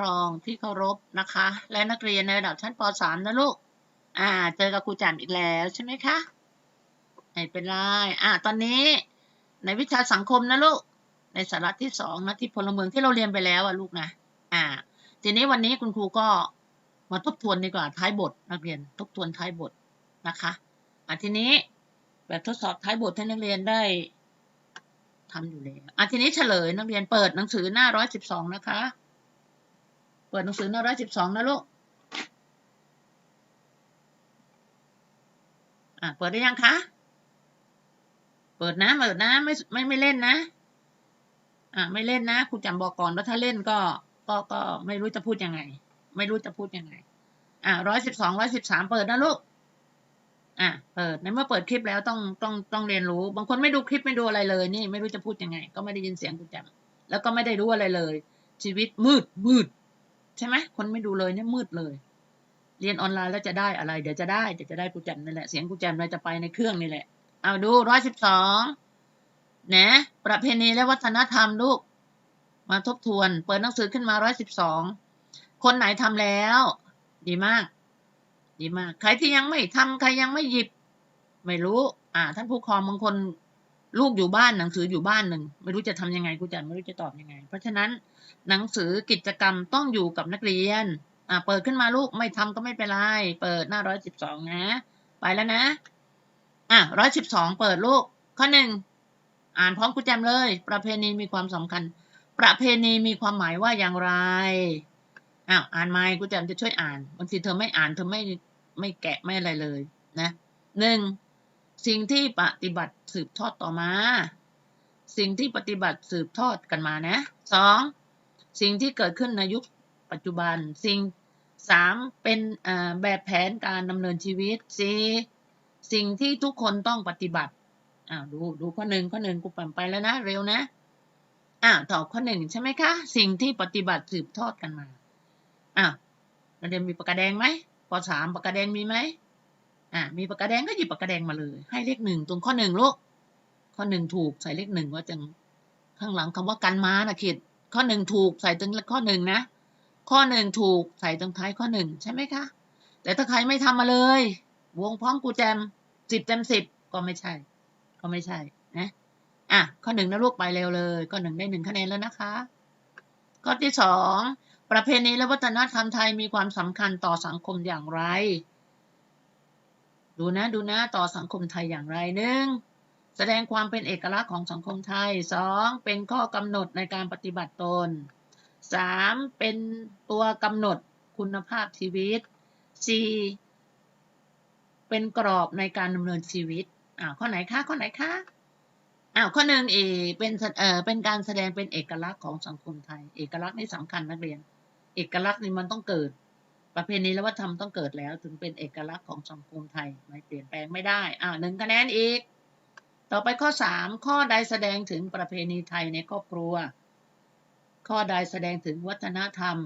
ครองที่เคารพนะคะ และนักเรียนในระดับชั้นป .3 นะลูก อ่า เจอกับครูจ่มอีกแล้วใช่ไหมคะไม่เป็นไรอ่าตอนนี้ ในวิชาสังคมนะลูก ในสาระที่สองนะที่พลเมืองที่เราเรียนไปแล้วอะลูกนะ อ่า ทีนี้วันนี้คุณครูก็มาทบทวนดีกว่าท้ายบทนักเรียนทบทวนท้ายบทนะคะอ่าทีนี้แบบทดสอบท้ายบทให้นักเรียนได้ทำอยู่แล้วอะทีนี้เฉลยนักเรียนเปิดหนังสือหน้าร้อยสิบสองนะคะ เปิดหนังสือหน้าร้อยสิบสองนะลูก อะ เปิดได้ยังคะ เปิดนะเปิดนะไม่ไม่ไม่เล่นนะ อะไม่เล่นนะครูจำบอกก่อนว่าถ้าเล่นก็ ก็ก็ไม่รู้จะพูดยังไง ไม่รู้จะพูดยังไง อะร้อยสิบสองร้อยสิบสามเปิดนะลูก อะ เปิดในเมื่อเปิดคลิปแล้วต้องต้องต้องเรียนรู้ บางคนไม่ดูคลิปไม่ดูอะไรเลย นี่ไม่รู้จะพูดยังไง ก็ไม่ได้ยินเสียงครูจำแล้วก็ไม่ได้รู้อะไรเลย ชีวิตมืดมืด ใช่ไหมคนไม่ดูเลยเนี่ยมืดเลย เรียนออนไลน์แล้วจะได้อะไร เดี๋ยวจะได้เดี๋ยวจะได้ครูแจมนี่แหละ เสียงครูแจมเราจะไปในเครื่องนี่แหละ เอาดูร้อยสิบสองนะประเพณีและวัฒนธรรมลูก มาทบทวน เปิดหนังสือขึ้นมาร้อยสิบสองคนไหนทำแล้ว ดีมาก ดีมาก ใครที่ยังไม่ทำใครยังไม่หยิบ ไม่รู้ อ่า ท่านผู้ครองบางคน ลูกอยู่บ้านหนังสืออยู่บ้านหนึ่งไม่รู้จะทำยังไงครูแจมไม่รู้จะตอบยังไง เพราะฉะนั้นหนังสือกิจกรรมต้องอยู่กับนักเรียนอ่าเปิดขึ้นมาลูกไม่ทำก็ไม่เป็นไรเปิดหน้าร้อยสิบสองนะ ไปแล้วนะอะร้อยสิบสองเปิดลูก ข้อหนึ่งอ่านพร้อมครูแจมเลย ประเพณีมีความสำคัญ ประเพณีมีความหมายว่าอย่างไรอ้าวอ่านไหมครูแจมจะช่วยอ่านบางทีเธอไม่อ่านเธอไม่ไม่แกะไม่อะไรเลย นะหนึ่ง สิ่งที่ปฏิบัติสืบทอดต่อมา สิ่งที่ปฏิบัติสืบทอดกันมานะสองสิ่งที่เกิดขึ้นในยุคปัจจุบัน สิ่งสามเป็นแบบแผนการดำเนินชีวิตสี่สิ่งที่ทุกคนต้องปฏิบัติอ้าวดูดูข้อหนึ่งข้อหนึ่งกูปั่นไปแล้วนะ เร็วนะอ้าวตอบข้อหนึ่งใช่ไหมคะ สิ่งที่ปฏิบัติสืบทอดกันมาอ้าวเราเรียนมีปากกาแดงไหมปสามปากกาแดงมีไหม อ่ามีปากกาแดงก็หยิบปากกาแดงมาเลย ให้เลขหนึ่งตรงข้อหนึ่งลูกข้อหนึ่งถูกใส่เลขหนึ่งว่าจังข้างหลังคำว่ากันม้านะคิดข้อหนึ่งถูกใส่ตรงข้อหนึ่งนะ ข้อหนึ่งถูกใส่ตรงท้ายข้อหนึ่งใช่ไหมคะ แต่ถ้าใครไม่ทำมาเลย วงพร้อมกูแจมสิบเต็มสิบก็ไม่ใช่ ก็ไม่ใช่นะอะข้อหนึ่งนะลูกไปเร็วเลย ข้อหนึ่งได้หนึ่งคะแนนแล้วนะคะ ข้อที่สองประเพณีและวัฒนธรรมไทยมีความสำคัญต่อสังคมอย่างไร ดูนะดูนะต่อสังคมไทยอย่างไรหนึ่งแสดงความเป็นเอกลักษณ์ของสังคมไทยสองเป็นข้อกำหนดในการปฏิบัติตนสามเป็นตัวกำหนดคุณภาพชีวิตสี่เป็นกรอบในการดำเนินชีวิตอ้าวข้อไหนคะข้อไหนคะอ้าวข้อหนึ่งเอเป็นเอ่อเป็นการแสดงเป็นเอกลักษณ์ของสังคมไทย เอกลักษณ์นี่สำคัญนักเรียน เอกลักษณ์นี่มันต้องเกิด ประเพณีและวัฒนธรรมต้องเกิดแล้วถึงเป็นเอกลักษณ์ของสังคมไทยไม่เปลี่ยนแปลงไม่ได้อ่าหนึ่งคะแนนอีก ต่อไปข้อสามข้อใดแสดงถึงประเพณีไทยในครอบครัว ข้อใดแสดงถึงวัฒนธรรม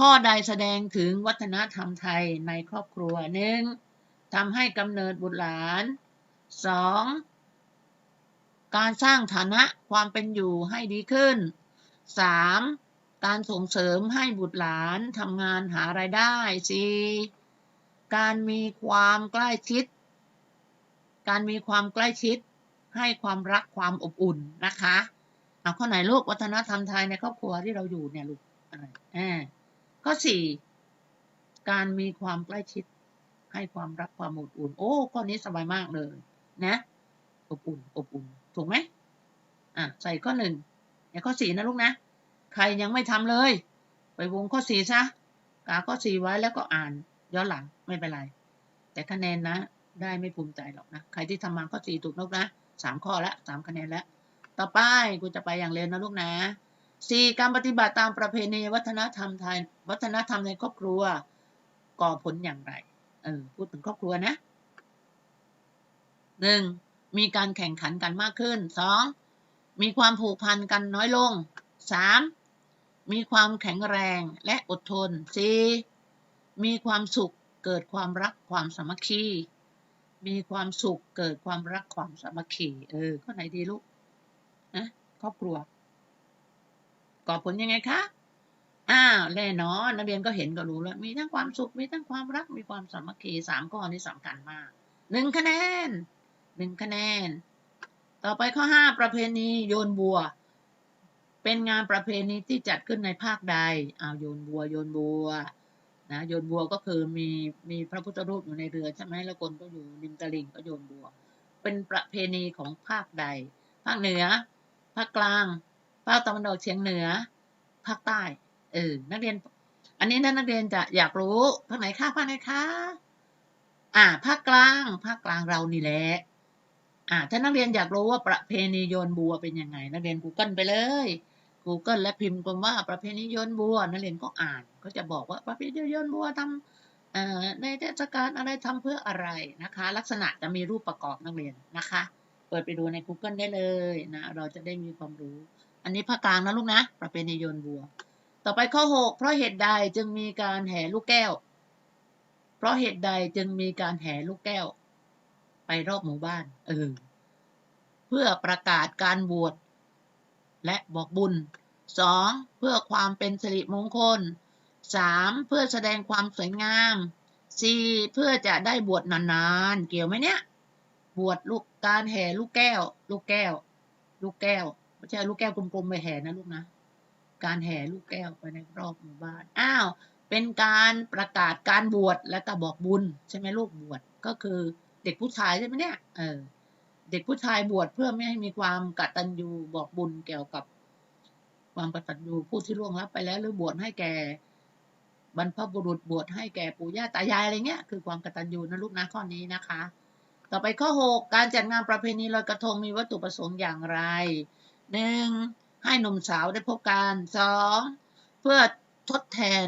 ข้อใดแสดงถึงวัฒนธรรมไทยในครอบครัวหนึ่งทำให้กำเนิดบุตรหลานสองการสร้างฐานะความเป็นอยู่ให้ดีขึ้นสาม การส่งเสริมให้บุตรหลานทำงานหารายได้สี่การมีความใกล้ชิด การมีความใกล้ชิด ให้ความรักความอบอุ่นนะคะเอาข้อไหนลูกวัฒนธรรมไทยในครอบครัวที่เราอยู่เนี่ยลูกอะไรอ่าข้อสี่การมีความใกล้ชิด ให้ความรักความอบอุ่น โอ้ข้อนี้สบายมากเลย นะอบอุ่นอบอุ่นถูกไหมอะใส่ข้อหนึ่งในข้อสี่นะลูกนะ ใครยังไม่ทำเลย ไปวงข้อสี่ซะกาข้อสี่ไว้แล้วก็อ่านย้อนหลังไม่เป็นไร แต่คะแนนนะ ได้ไม่ภูมิใจหรอกนะ ใครที่ทำมาข้อสี่ถูกลูกนะสามข้อละสามคะแนนแล้วต่อไปกูจะไปอย่างเร็วนะลูกนะสี่การปฏิบัติตามประเพณีวัฒนธรรมไทยวัฒนธรรมในครอบครัวก่อผลอย่างไรเออพูดถึงครอบครัวนะหนึ่งมีการแข่งขันกันมากขึ้นสองมีความผูกพันกันน้อยลงสาม มีความแข็งแรงและอดทนสีมีความสุขเกิดความรักความสามัคคี มีความสุขเกิดความรักความสามัคคี เออ ข้อไหนดีลูก นะครอบครัวก่อผลยังไงคะออ้าวแน่นอนนักเรียนก็เห็นก็รู้แล้ว มีทั้งความสุข มีทั้งความรัก มีความสามัคคีสามข้อนี้สำคัญมาก หนึ่งคะแนน หนึ่งคะแนน ต่อไปข้อห้าประเพณีโยนบัว เป็นงานประเพณีที่จัดขึ้นในภาคใดเอาโยนบัวโยนบัวนะโยนบัวก็คือมีมีพระพุทธรูปอยู่ในเรือใช่ไหมแล้วคนก็อยู่ริมตลิ่งก็โยนบัว เป็นประเพณีของภาคใด ภาคเหนือ ภาคกลาง ภาคตะวันออกเฉียงเหนือ ภาคใต้ เออ นักเรียน อันนี้นักเรียนจะอยากรู้ภาคไหนคะภาคไหนคะอ่า ภาคกลาง ภาคกลางเรานี่แหละอ่าถ้านักเรียนอยากรู้ว่าประเพณีโยนบัวเป็นยังไง นักเรียน Google ไปเลย Google และพิมพ์คำว่าประเพณีโยนบัวนักเรียนก็อ่านก็จะบอกว่าประเพณีโยนบัวทำในเทศกาลอะไรทำเพื่ออะไรนะคะ ลักษณะจะมีรูปประกอบนักเรียนนะคะ เปิดไปดูใน Google ได้เลยนะเราจะได้มีความรู้ อันนี้ภาคกลางนะลูกนะ ประเพณีโยนบัว ต่อไปข้อ 6 เพราะเหตุใดจึงมีการแห่ลูกแก้ว เพราะเหตุใดจึงมีการแห่ลูกแก้ว ไปรอบหมู่บ้านเออเพื่อประกาศการบวช และบอกบุญ 2. เพื่อความเป็นสิริมงคล 3. เพื่อแสดงความสวยงาม 4. เพื่อจะได้บวชนานๆ เกี่ยวไหมเนี่ย บวชลูกการแห่ลูกแก้ว ลูกแก้ว ลูกแก้วไม่ใช่ลูกแก้วกลมๆไปแห่นะลูกนะ การแห่ลูกแก้วไปในรอบหมู่บ้าน อ้าว เป็นการประกาศการบวชและก็บอกบุญ ใช่ไหมลูกบวชก็คือเด็กผู้ชายใช่ไหมเนี่ย เออ เด็กผู้ชายบวชเพื่อไม่ให้มีความกตัญญูบอกบุญเกี่ยวกับ ความกตัญญูผู้ที่ล่วงลับไปแล้ว หรือบวชให้แก่บรรพบุรุษบวชให้แก่ปู่ย่าตายายอะไรเงี้ยคือความกตัญญูนะลูกนะข้อนี้นะคะ ต่อไปข้อ 6 การจัดงานประเพณีลอยกระทงมีวัตถุประสงค์อย่างไร 1. ให้หนุ่มสาวได้พบกัน 2. เพื่อทดแทน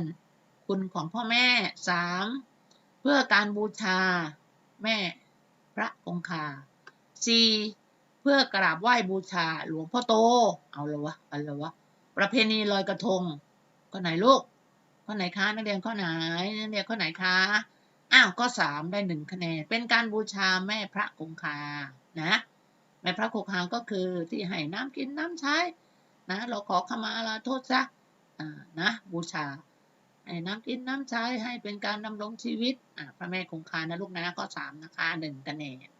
คุณของพ่อแม่ 3. เพื่อการบูชาแม่พระองคา 4. เพื่อกราบไหว้บูชา หลวงพ่อโต เอาละวะเอาละวะ ประเพณีลอยกระทงข้อไหนลูกข้อไหนคะนักเรียนข้อไหนนักเรียนข้อไหนคะอ้าวข้อสามได้หนึ่งคะแนน เป็นการบูชาแม่พระคงคานะ แม่พระคงคาก็คือที่ให้น้ำกินน้ำใช้ นะ เราขอขมาลาโทษซะอ่านะ บูชาให้น้ำกินน้ำใช้ให้เป็นการดำรงชีวิตอ่าพระแม่คงคานะลูกนะข้อสามนะคะหนึ่งคะแนน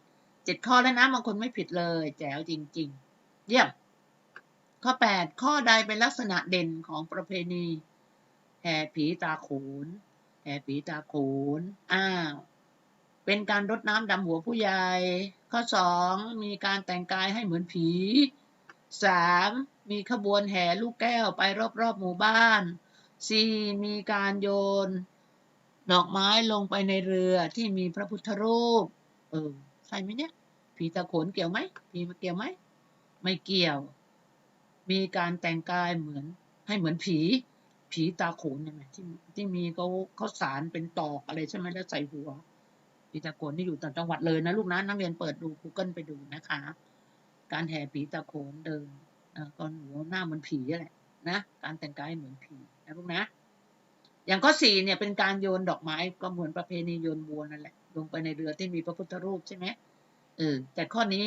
เจ็ดข้อแล้วนะบางคนไม่ผิดเลย แจ๋วจริง ๆ เยี่ยม ข้อแปดข้อใดเป็นลักษณะเด่นของประเพณีแห่ผีตาโขนแห่ผีตาโขนอ้าว เป็นการรดน้ำดำหัวผู้ใหญ่ ข้อสองมีการแต่งกายให้เหมือนผีสามมีขบวนแห่ลูกแก้วไปรอบๆหมู่บ้านสี่มีการโยน ดอกไม้ลงไปในเรือที่มีพระพุทธรูป เออ ใช่ไหมเนี่ย ผีตาโขนเกี่ยวไหมผีมาเกี่ยวไหม ไม่เกี่ยว มีการแต่งกายเหมือน ให้เหมือนผี ผีตาโขนใช่ไหมที่ที่มีเขาเขาสารเป็นตอกอะไรใช่ไหมแล้วใส่หัว ผีตาโขนที่อยู่ต่างจังหวัดเลยนะลูกนะนักเรียนเปิดดู Google ไปดูนะคะ การแห่ผีตาโขนเดินเอ่อก้อนหัวหน้าเหมือนผีแหละนะการแต่งกายเหมือนผีนะลูกนะอย่างข้อสี่เนี่ยเป็นการโยนดอกไม้ก็เหมือนประเพณีโยนบัวนั่นแหละ ลงไปในเรือที่มีพระพุทธรูปใช่ไหมเออแต่ข้อนี้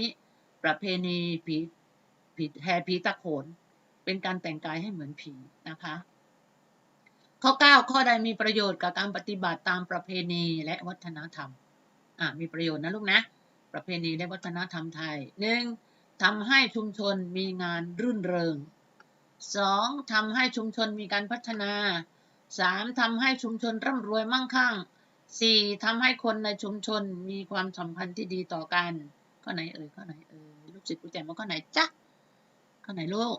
ประเพณีผีผีแห่ผีตาโขน เป็นการแต่งกายให้เหมือนผีนะคะ ข้อเก้าข้อใดมีประโยชน์กับการปฏิบัติตามประเพณีและวัฒนธรรมอ่ามีประโยชน์นะลูกนะ ประเพณีและวัฒนธรรมไทยหนึ่งทำให้ชุมชนมีงานรื่นเริงสองทำให้ชุมชนมีการพัฒนาสามทำให้ชุมชนร่ำรวยมั่งคั่ง สี่ทำให้คนในชุมชนมีความสัมพันธ์ที่ดีต่อกันข้อไหนเอ่ยข้อไหนเอ่ยลูกศิษย์กูแจมว่าข้อไหนจ๊ะข้อไหนลูก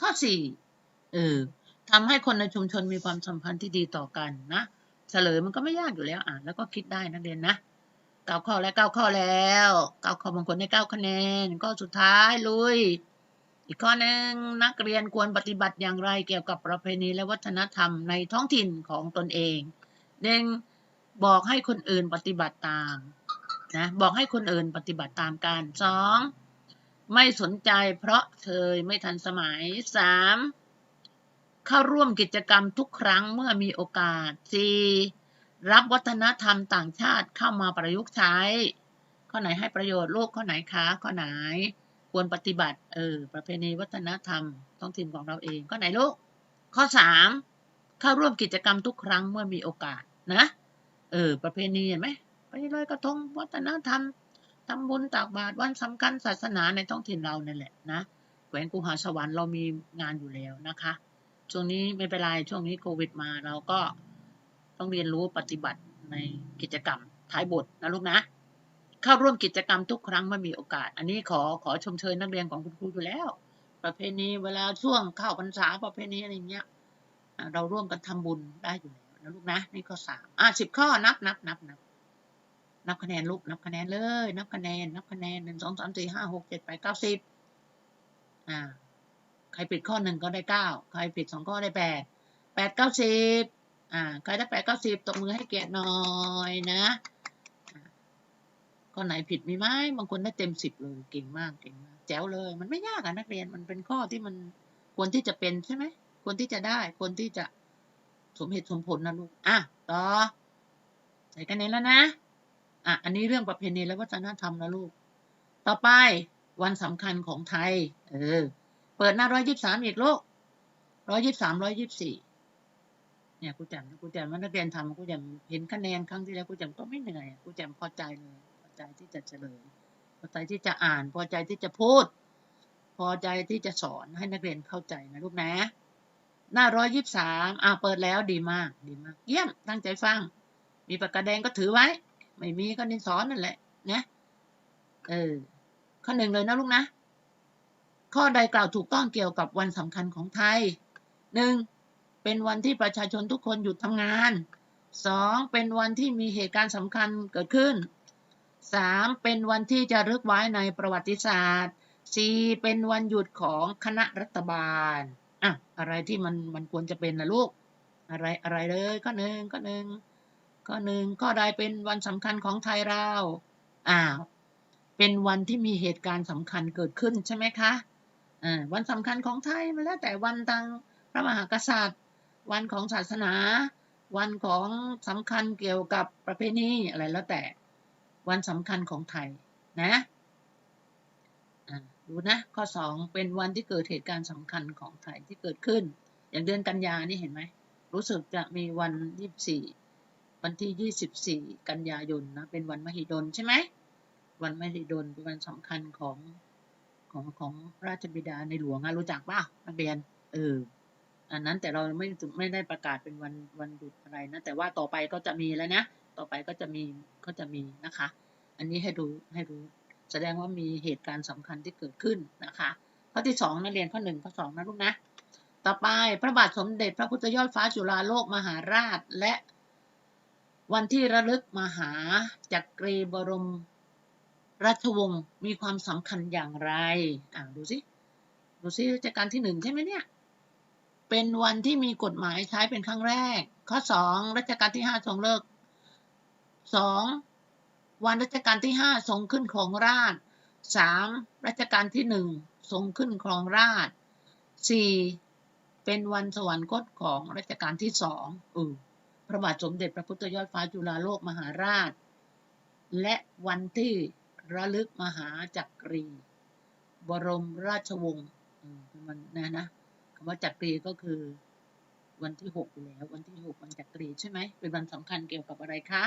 ข้อสี่เออทำให้คนในชุมชนมีความสัมพันธ์ที่ดีต่อกันนะเฉลยมันก็ไม่ยากอยู่แล้วอ่านแล้วก็คิดได้นักเรียนนะเก้าข้อแล้วเก้าข้อแล้วเก้าข้อบางคนได้เก้าคะแนนก็สุดท้ายลุย อีกข้อหนึ่งนักเรียนควรปฏิบัติอย่างไรเกี่ยวกับประเพณีและวัฒนธรรมในท้องถิ่นของตนเองหนึ่ง บอกให้คนอื่นปฏิบัติตามนะบอกให้คนอื่นปฏิบัติตามกันสองไม่สนใจเพราะเธอไม่ทันสมัยสามเข้าร่วมกิจกรรมทุกครั้งเมื่อมีโอกาสสี่รับวัฒนธรรมต่างชาติเข้ามาประยุกต์ใช้ ข้อไหนให้ประโยชน์ลูกข้อไหนคะข้อไหนควรปฏิบัติเออประเพณีวัฒนธรรมท้องถิ่นของเราเองข้อไหนลูกข้อสามเข้าร่วมกิจกรรมทุกครั้งเมื่อมีโอกาสนะ เออ ประเพณีเห็นไหมไปลอยกระทงวัฒนธรรมทำบุญตักบาตรวันสำคัญศาสนาในท้องถิ่นเรานั่นแหละนะแขวงกูหาสวรรค์เรามีงานอยู่แล้วนะคะ ช่วงนี้ไม่เป็นไรช่วงนี้โควิดมาเราก็ต้องเรียนรู้ปฏิบัติในกิจกรรมท้ายบทนะลูกนะ เข้าร่วมกิจกรรมทุกครั้งเมื่อมีโอกาส อันนี้ขอขอชมเชยนักเรียนของคุณครูอยู่แล้ว ประเพณีเวลาช่วงเข้าพรรษาประเพณีอะไรเงี้ยเราร่วมกันทำบุญได้อยู่ นะลูกนะนี่ข้อสามอะสิบข้อนับนับนับนับนับคะแนนลูกนับคะแนนเลย นับคะแนน นับคะแนนหนึ่งสองสามสี่ห้าหกเจ็ดแปดเก้าสิบอ่า ใครปิดข้อหนึ่งก็ได้เก้าใครปิดสองข้อได้แปดแปดเก้าสิบอ่า ใครได้แปดเก้าสิบตบมือให้เกียรติหน่อยนะอ่าข้อไหนผิดมีไหมบางคนได้เต็มสิบเลยเก่งมากเก่งมากแจ๋วเลย มันไม่ยากอะนักเรียนมันเป็นข้อที่มันควรที่จะเป็นใช่ไหมควรที่จะได้ควรที่จะ สมเหตุสมผลนะลูก อะ ต่อใส่คะแนนแล้วนะ อะ อันนี้เรื่องประเพณีและวัฒนธรรมนะลูก ต่อไปวันสำคัญของไทย เออ เปิดหน้าร้อยยี่สามอีกลูกร้อยยี่สามร้อยยี่สี่เนี่ยครูแจมครูแจมว่านักเรียนทำครูแจมเห็นคะแนนครั้งที่แล้วครูแจมก็ไม่เหนื่อยครูแจมพอใจเลยพอใจที่จะเฉลยพอใจที่จะอ่าน พอใจที่จะพูด พอใจที่จะสอนให้นักเรียนเข้าใจนะลูกนะ หน้าร้อยยี่สามอ่าเปิดแล้วดีมาก ดีมาก เยี่ยม ตั้งใจฟัง มีปากกาแดงก็ถือไว้ ไม่มีก็ดินสอนนั่นแหละนะเออข้อหนึ่งเลยนะลูกนะ ข้อใดกล่าวถูกต้องเกี่ยวกับวันสำคัญของไทยหนึ่งเป็นวันที่ประชาชนทุกคนหยุดทำงานสองเป็นวันที่มีเหตุการณ์สำคัญเกิดขึ้นสามเป็นวันที่จะรึกไว้ในประวัติศาสตร์สี่เป็นวันหยุดของคณะรัฐบาล อะอะไรที่มันมันควรจะเป็นนะลูก อะไรอะไรเลยข้อหนึ่งข้อหนึ่งข้อหนึ่งข้อใดเป็นวันสำคัญของไทยเราอ้าวเป็นวันที่มีเหตุการณ์สำคัญเกิดขึ้นใช่ไหมคะอ่าวันสำคัญของไทยมันแล้วแต่วันทางพระมหากษัตริย์ วันของศาสนา วันของสำคัญเกี่ยวกับประเพณีอะไรแล้วแต่ วันสำคัญของไทยนะ ดูนะ ข้อสองเป็นวันที่เกิดเหตุการณ์สำคัญของไทยที่เกิดขึ้น อย่างเดือนกันยานี่เห็นไหม รู้สึกจะมีวันยี่สิบสี่วันที่ยี่สิบสี่กันยายนนะ เป็นวันมหิดลใช่ไหม วันมหิดลเป็นวันสำคัญของของของราชบิดาในหลวงอะรู้จักป่ะนักเรียน เออ อันนั้นแต่เราไม่ไม่ได้ประกาศเป็นวันวันหยุดอะไรนะ แต่ว่าต่อไปก็จะมีแล้วนะ ต่อไปก็จะมีก็จะมีนะคะ อันนี้ให้รู้ให้รู้ แสดงว่ามีเหตุการณ์สำคัญที่เกิดขึ้นนะคะข้อที่สองนักเรียนข้อหนึ่งข้อสองนะลูกนะ ต่อไปพระบาทสมเด็จพระพุทธยอดฟ้าจุฬาโลกมหาราช และวันที่ระลึกมหาจักรีบรมราชวงศ์มีความสำคัญอย่างไร อ่าดูสิ ดูสิรัชกาลที่หนึ่งใช่ไหมเนี่ย เป็นวันที่มีกฎหมายใช้เป็นครั้งแรก ข้อสองรัชกาลที่ห้าทรงเลิกสอง วันรัชกาลที่ห้าทรงขึ้นครองราชสามรัชกาลที่หนึ่งทรงขึ้นครองราชสี่เป็นวันสวรรคตของรัชกาลที่สองออพระบาทสมเด็จพระพุทธยอดฟ้าจุฬาโลกมหาราช และวันที่ระลึกมหาจักรี บรมราชวงศ์เออเป็นวันนะนะคำว่าจักรีก็คือ วันที่หกอยู่แล้ว วันที่หกวันจักรีใช่ไหมเป็นวันสำคัญเกี่ยวกับอะไรคะ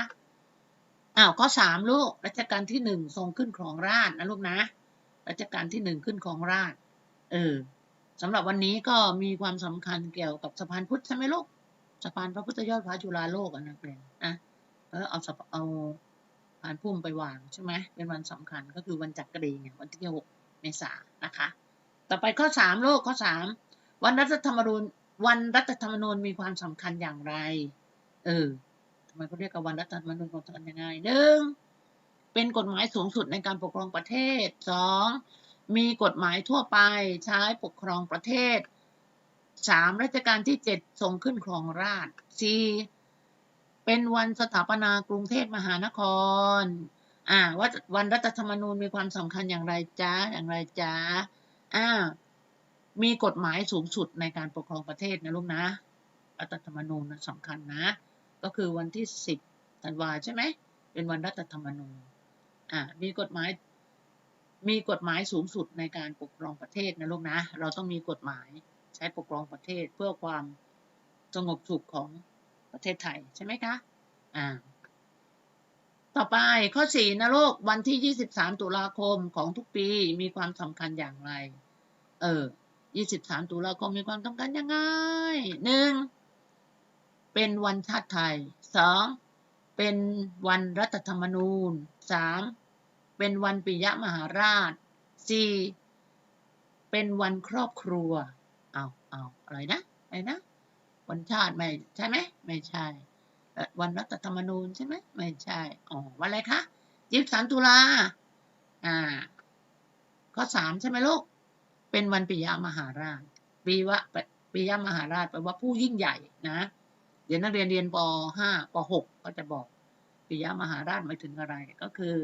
อ้าวข้อสามลูกรัชกาลที่หนึ่งทรงขึ้นครองราชนะลูกนะรัชกาลที่หนึ่งขึ้นครองราชเออสำหรับวันนี้ก็มีความสำคัญเกี่ยวกับสะพานพุทธใช่ไหมลูกสะพานพระพุทธยอดฟ้าจุฬาโลกอะนะเรียนนะแล้วเอาสะเอาพานพุ่มไปวางใช่ไหมเป็นวันสำคัญก็คือวันจักรีไงวันที่หกเมษายนนะคะ ต่อไปข้อสามลูกข้อสามวันรัฐธรรมนูญวันรัฐธรรมนูญมีความสำคัญอย่างไร เออ ทำไมเขาเรียกกันวันรัฐธรรมนูญความสำคัญยังไงหนึ่งเป็นกฎหมายสูงสุดในการปกครองประเทศสองมีกฎหมายทั่วไปใช้ปกครองประเทศสามรัชกาลที่เจ็ดทรงขึ้นครองราชสี่เป็นวันสถาปนากรุงเทพมหานคร อ่าว่าวันรัฐธรรมนูญมีความสำคัญอย่างไรจ้าอย่างไรจ้าอ่ามีกฎหมายสูงสุดในการปกครองประเทศนะลูกนะรัฐธรรมนูญนะสำคัญนะ ก็คือวันที่สิบธันวาใช่ไหม เป็นวันรัฐธรรมนูญอ่ามีกฎหมาย มีกฎหมายสูงสุดในการปกครองประเทศนะลูกนะ เราต้องมีกฎหมายใช้ปกครองประเทศเพื่อความสงบสุขของประเทศไทยใช่ไหมคะ อ่า ต่อไปข้อสี่นะลูกวันที่ 23 ตุลาคมของทุกปีมีความสำคัญอย่างไร เออ 23 ตุลาคมมีความสำคัญยังไงหนึ่ง เป็นวันชาติไทยสองเป็นวันรัฐธรรมนูญสามเป็นวันปิยมหาราชสี่เป็นวันครอบครัว เอาเอาอะไรนะอะไรนะ วันชาติไม่ใช่ไหมไม่ใช่ วันรัฐธรรมนูญใช่ไหมไม่ใช่ อ๋อ วันอะไรคะยี่สิบสามตุลาอ่า ข้อสามใช่ไหมลูก เป็นวันปิยมหาราช ปีวะปิยมหาราชแปลว่าผู้ยิ่งใหญ่นะ เดี๋ยวนักเรียนเรียนป .5 ป .6 ก็จะบอกปิยมหาราชหมายถึงอะไร ก็คือ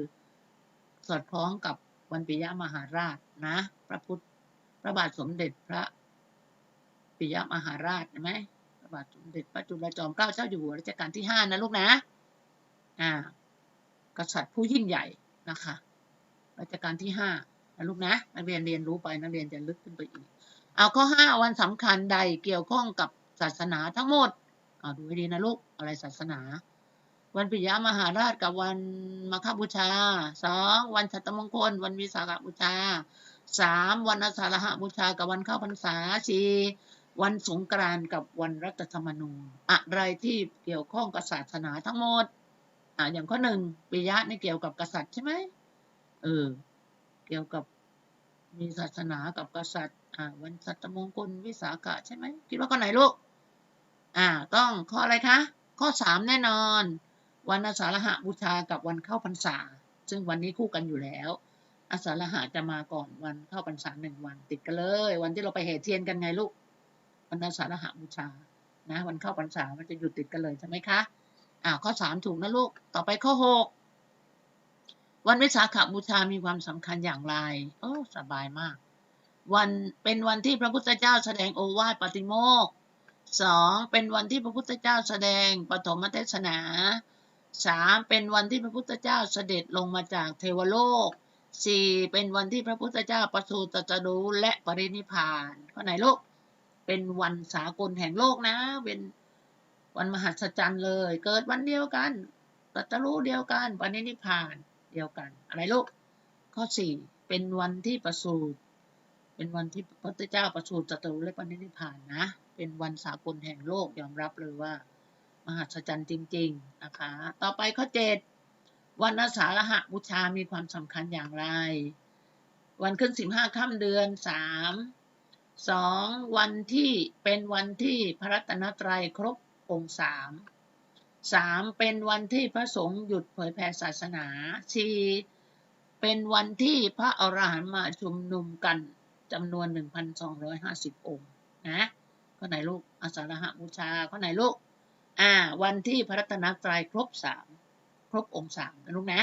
สอดคล้องกับวันปิยมหาราชนะ พระพุทธพระบาทสมเด็จพระปิยมหาราชเห็นไหมพระบาทสมเด็จพระจุลจอมเกล้าเจ้าอยู่หัวรัชกาลที่ห้านะลูกนะอ่ากษัตริย์ผู้ยิ่งใหญ่นะคะรัชกาลที่ห้านะลูกนะนักเรียนเรียนรู้ไปนักเรียนจะลึกขึ้นไปอีก เอาข้อห้าวันสำคัญใดเกี่ยวข้องกับศาสนาทั้งหมด เอาดูให้ดีนะลูก อะไรศาสนา วันปิยมหาราชกับวันมาฆบูชาสองวันชัตมงคล วันวิสาขบูชาสามวันอาสาฬหบูชากับวันเข้าพรรษาสี่วันสงกรานต์กับวันรัฐธรรมนูญ อะไรที่เกี่ยวข้องกับศาสนาทั้งหมด อ่าอย่างข้อหนึ่งปิยะนี่เกี่ยวกับกษัตริย์ใช่ไหมเออ เกี่ยวกับมีศาสนากับกษัตริย์ อ่า วันสัตมงคลวิสาขะใช่ไหมคิดว่าข้อไหนลูก อ่าต้องข้ออะไรคะ ข้อสามแน่นอน วันอาสาฬหบูชากับวันเข้าพรรษา ซึ่งวันนี้คู่กันอยู่แล้วอาสาฬหะจะมาก่อนวันเข้าพรรษาหนึ่งวัน ติดกันเลย วันที่เราไปแห่เทียนกันไงลูกวันอาสาฬหบูชานะ วันเข้าพรรษามันจะอยู่ติดกันเลยใช่ไหมคะอ่าข้อสามถูกนะลูกต่อไปข้อหกวันวิสาขบูชามีความสำคัญอย่างไร โอ้ สบายมาก วันเป็นวันที่พระพุทธเจ้าแสดงโอวาทปาติโมก สองเป็นวันที่พระพุทธเจ้าแสดงปฐมเทศนาสามเป็นวันที่พระพุทธเจ้าเสด็จลงมาจากเทวโลกสี่เป็นวันที่พระพุทธเจ้าประสูติตรัสรู้และปรินิพานข้อไหนลูกเป็นวันสากลแห่งโลกนะ เป็นวันมหัศจรรย์เลย เกิดวันเดียวกันตรัสรู้เดียวกันปรินิพานเดียวกัน อะไรลูกข้อสี่เป็นวันที่ประสูติเป็นวันที่พระพุทธเจ้าประสูติตรัสรู้และปรินิพานนะ เป็นวันสากลแห่งโลกยอมรับเลยว่า มหัศจรรย์จริง ๆ นะคะ ต่อไปข้อเจ็ดวันอาสาฬหบูชามีความสำคัญอย่างไร วันขึ้นสิบห้าค่ำเดือนสามสองวันที่เป็นวันที่พระรัตนตรัยครบองค์สามสามเป็นวันที่พระสงฆ์หยุดเผยแผ่ศาสนาสี่เป็นวันที่พระอรหันต์มาชุมนุมกันจำนวน 1,250 องค์นะ ข้อไหนลูกอาสาฬหบูชาข้อไหนลูกอ่า วันที่พระรัตนตรัยครบสามครบองค์สามนะลูกนะ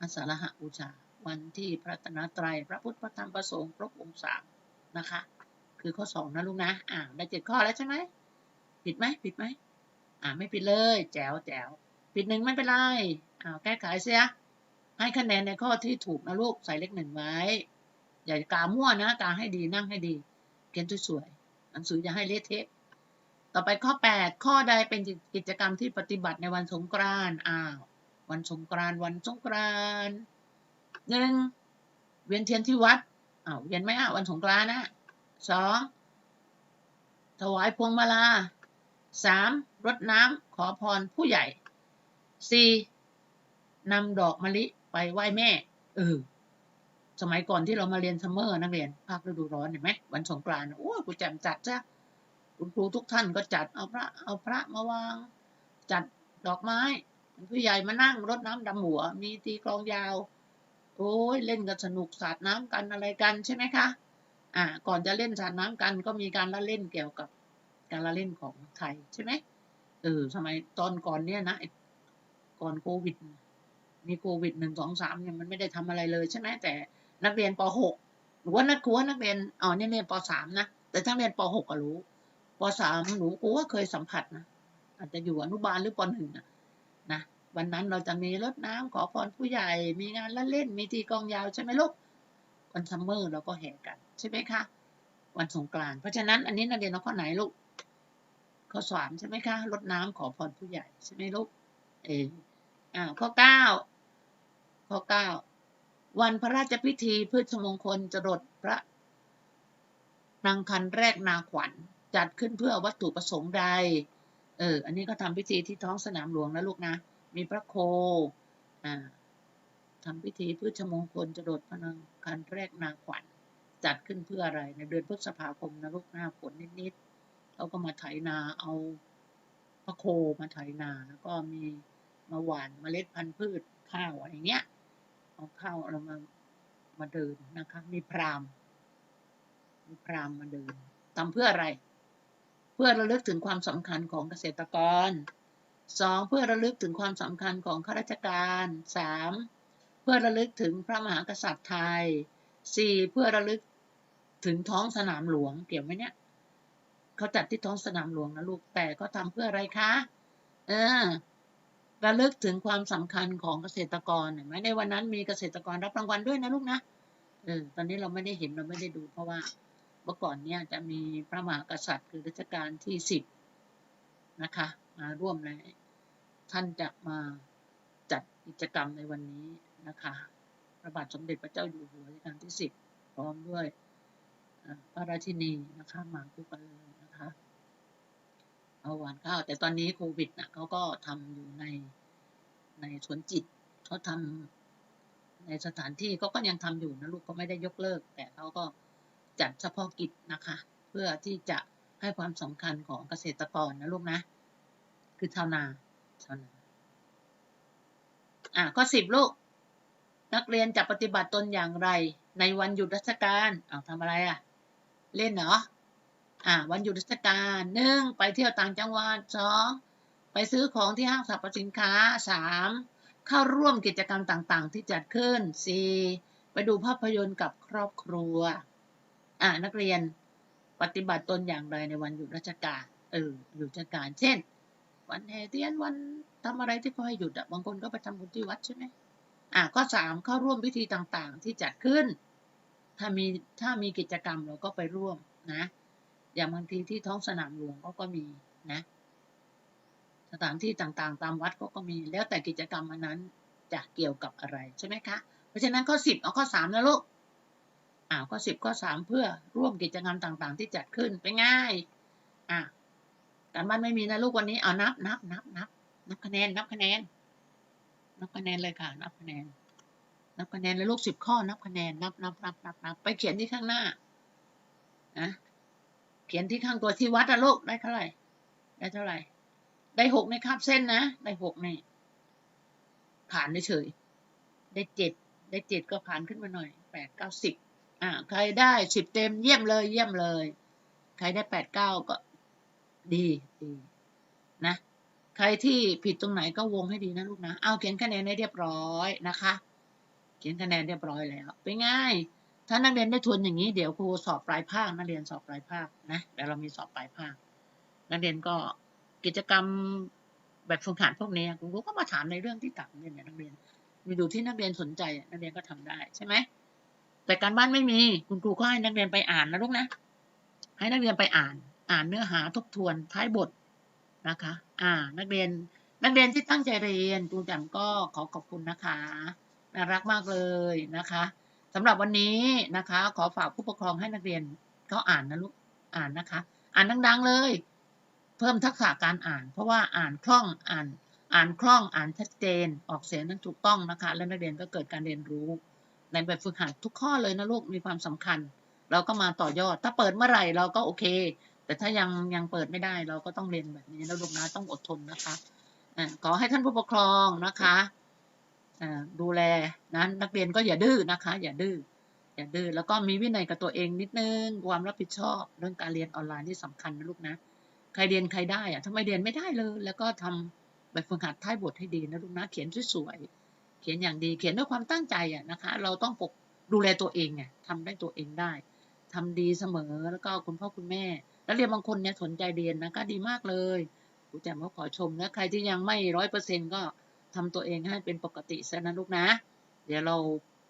อาสาฬหบูชา วันที่พระรัตนตรัยพระพุทธพระธรรมพระสงฆ์ครบองค์สามนะคะ คือข้อสองนะลูกนะอ่าได้เจ็ดข้อแล้วใช่ไหมผิดไหมผิดไหมอ่าไม่ผิดเลย แจ๋วแจ๋วผิดหนึ่งไม่เป็นไรอ่าแก้ไขเสียให้คะแนนในข้อที่ถูกนะลูกใส่เลขหนึ่งไว้ อย่ากามั่วนะกาให้ดีนั่งให้ดี เขียนสวยๆ หนังสืออย่าให้เละเทะ ต่อไปข้อ 8 ข้อใดเป็นกิจกรรมที่ปฏิบัติในวันสงกรานต์อ้าววันสงกรานต์วันสงกรานต์หนึ่งเวียนเทียนที่วัดอ้าวเวียนไหมอะวันสงกรานต์นะสองถวายพวงมาลาสามรดน้ำขอพรผู้ใหญ่สี่นำดอกมะลิไปไหว้แม่ เออ สมัยก่อนที่เรามาเรียนซัมเมอร์นักเรียนภาคฤดูร้อนเห็นไหมวันสงกรานต์โอ้ยกูแจมจัดจ้ะคุณครูทุกท่านก็จัดเอาพระเอาพระมาวาง จัดดอกไม้ผู้ใหญ่มานั่งรดน้ำดำหัว มีตีกลองยาว โอ้ยเล่นกันสนุกสาดน้ำกันอะไรกันใช่ไหมคะอ่าก่อนจะเล่นสาดน้ำกันก็มีการละเล่นเกี่ยวกับการละเล่นของไทยใช่ไหมเออสมัยตอนก่อนเนี้ยนะก่อนโควิด มีโควิดหนึ่งสองสามเนี่ยมันไม่ได้ทำอะไรเลยใช่ไหมแต่ นักเรียนปหกหรือว่านักครูนักเรียนอ๋อเนี่ยเรียนปสามนะแต่ทั้งเรียนปหกก็รู้ปสามหนูกูว่าเคยสัมผัสนะอาจจะอยู่อนุบาลหรือปหนึ่งนะนะวันนั้นเราจะมีรดน้ำขอพรผู้ใหญ่ มีงานละเล่นมีตีกองยาวใช่ไหมลูกวันซัมเมอร์เราก็แห่กัน ใช่ไหมคะ วันสงกรานต์เพราะฉะนั้นอันนี้นักเรียนเอาข้อไหนลูกข้อสามใช่ไหมคะรดน้ำขอพรผู้ใหญ่ใช่ไหมลูกเอออ่าข้อเก้าข้อเก้า วันพระราชพิธีพืชมงคลจรดพระนางคันแรกนาขวัญจัดขึ้นเพื่อวัตถุประสงค์ใด เออ อันนี้ก็ทำพิธีที่ท้องสนามหลวงนะลูกนะ มีพระโค อ่าทำพิธีพืชมงคลจรดพระนางคันแรกนาขวัญจัดขึ้นเพื่ออะไรในเดือนพฤษภาคมนะลูกหน้าฝนนิดๆเขาก็มาไถนาเอาพระโคมาไถนาแล้วก็มีมาหว่านเมล็ดพันธุ์พืชข้าวอะไรเงี้ย เอาข้าวเรามามาเดินนะคะ มีพรามมีพรามมาเดินทำเพื่ออะไร เพื่อระลึกถึงความสำคัญของเกษตรกรสองเพื่อระลึกถึงความสำคัญของข้าราชการสามเพื่อระลึกถึงพระมหากษัตริย์ไทยสี่เพื่อระลึกถึงท้องสนามหลวงเกี่ยวไหมเนี่ยเขาจัดที่ท้องสนามหลวงนะลูกแต่ก็ทำเพื่ออะไรคะ เออ ระลึกถึงความสำคัญของเกษตรกรเห็นไหมในวันนั้นมีเกษตรกรรับรางวัลด้วยนะลูกนะเออตอนนี้เราไม่ได้เห็นเราไม่ได้ดู เพราะว่าเมื่อก่อนเนี่ยจะมีพระมหากษัตริย์คือรัชกาลที่สิบนะคะมาร่วมในท่านจะมาจัดกิจกรรมในวันนี้นะคะพระบาทสมเด็จพระเจ้าอยู่หัวรัชกาลที่สิบพร้อมด้วยพระราชินีนะคะมาคู่กันเลยนะคะ เอาหวานข้าว แต่ตอนนี้โควิดนะเขาก็ทำอยู่ในในสวนจิตเขาทำในสถานที่เขาก็ยังทำอยู่นะลูกก็ไม่ได้ยกเลิก แต่เขาก็จัดเฉพาะกิจนะคะ เพื่อที่จะให้ความสำคัญของเกษตรกรนะลูกนะ คือชาวนาชาวนาอะข้อสิบลูก นักเรียนจะปฏิบัติตนอย่างไร ในวันหยุดราชการอ้าวทำอะไรอะ เล่นเหรอ อ่าวันหยุดราชการหนึ่งไปเที่ยวต่างจังหวัดสองไปซื้อของที่ห้างสรรพสินค้าสามเข้าร่วมกิจกรรมต่างๆ ที่จัดขึ้นสี่ไปดูภาพยนตร์กับครอบครัว อ่านักเรียนปฏิบัติตนอย่างไรในวันหยุดราชการ เออหยุดราชการ เช่น วันแห่เทียนวันทำอะไรที่เขาให้หยุดอะบางคนก็ไปทำบุญที่วัดใช่ไหมอ่าข้อสามเข้าร่วมพิธีต่างๆ ที่จัดขึ้น ถ้ามีถ้ามีกิจกรรมเราก็ไปร่วมนะ อย่างบางทีที่ท้องสนามหลวงก็ก็มีนะ สถานที่ต่างๆ ตามวัดก็ก็มีแล้วแต่กิจกรรมอันนั้นจะเกี่ยวกับอะไรใช่ไหมคะ เพราะฉะนั้นข้อสิบเอาข้อสามนะลูกอ่าข้อสิบข้อสามเพื่อร่วมกิจกรรมต่างๆ ที่จัดขึ้นไปง่ายอ่าการบ้านไม่มีนะลูกวันนี้เอานับนับนับนับนับคะแนนนับคะแนน นับคะแนนเลยค่ะ นับคะแนน นับคะแนนเลยลูกสิบข้อนับคะแนนนับนับนับนับนับไปเขียนที่ข้างหน้านะ เขียนที่ข้างตัวที่วัดอะลูกได้เท่าไหร่ ได้เท่าไหร่ ได้หกในคาบเส้นนะ ได้หกในผ่านเฉย ได้เจ็ดได้เจ็ดก็ผ่านขึ้นมาหน่อยแปดเก้าสิบอ่า ใครได้สิบเต็มเยี่ยมเลย เยี่ยมเลย ใครได้แปดเก้าก็ ดีดีนะ ใครที่ผิดตรงไหนก็วงให้ดีนะลูกนะ เอาเขียนคะแนนได้เรียบร้อยนะคะ เขียนคะแนนเรียบร้อยแล้ว เป็นง่าย ถ้านักเรียนได้ทวนอย่างนี้เดี๋ยวครูสอบปลายภาคนักเรียนสอบปลายภาคนะเดี๋ยวเรามีสอบปลายภาค นักเรียนก็กิจกรรมแบบฝึกหัดพวกนี้คุณครูก็มาถามในเรื่องที่ต่างเนี่ยนักเรียนมีดูที่นักเรียนสนใจนักเรียนก็ทำได้ใช่ไหมแต่การบ้านไม่มีคุณครูก็ให้นักเรียนไปอ่านนะลูกนะ ให้นักเรียนไปอ่าน อ่านเนื้อหาทบทวนท้ายบทนะคะ อ่า นักเรียนนักเรียนที่ตั้งใจเรียนครูจำก็ขอขอบคุณนะคะน่ารักมากเลยนะคะ สำหรับวันนี้นะคะ ขอฝากผู้ปกครองให้นักเรียนเขาอ่านนะลูกอ่านนะคะ อ่านดัง ๆเลย เพิ่มทักษะการอ่าน เพราะว่าอ่านคล่องอ่าน อ่านคล่องอ่านชัดเจน ออกเสียงนั้นถูกต้องนะคะ และนักเรียนก็เกิดการเรียนรู้ ในแบบฝึกหัดทุกข้อเลยนะลูกมีความสำคัญ เราก็มาต่อยอด ถ้าเปิดเมื่อไหร่เราก็โอเค แต่ถ้ายังยังเปิดไม่ได้เราก็ต้องเรียนแบบนี้นะลูกนะต้องอดทนนะคะขอให้ท่านผู้ปกครองนะคะ ดูแลนะนักเรียนก็อย่าดื้อนะคะ อย่าดื้ออย่าดื้อแล้วก็มีวินัยกับตัวเองนิดนึงความรับผิดชอบ เรื่องการเรียนออนไลน์ที่สำคัญนะลูกนะใครเรียนใครได้อะถ้าไมเรียนไม่ได้เลย แล้วก็ทำแบบฝึกหัดท้ายบทให้ดีนะลูกนะเขียนสวยๆเขียนอย่างดีเขียนด้วยความตั้งใจอะนะคะ เราต้องปกดูแลตัวเองไงทำได้ตัวเองได้ทำดีเสมอแล้วก็คุณพ่อคุณแม่ แล้วเรียนบางคนเนี่ยสนใจเรียนนะก็ดีมากเลยครูแจ่มก็ขอชมนะใครที่ยังไม่ร้อยเปอร์เซ็นก็ ทำตัวเองให้เป็นปกติซะนะลูกนะ เดี๋ยวเรา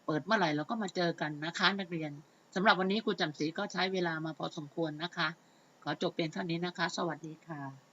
เปิดเมื่อไหร่เราก็มาเจอกันนะคะนักเรียนสำหรับวันนี้ครูจำศรีก็ใช้เวลามาพอสมควรนะคะ ขอจบเพียงเท่านี้นะคะ สวัสดีค่ะ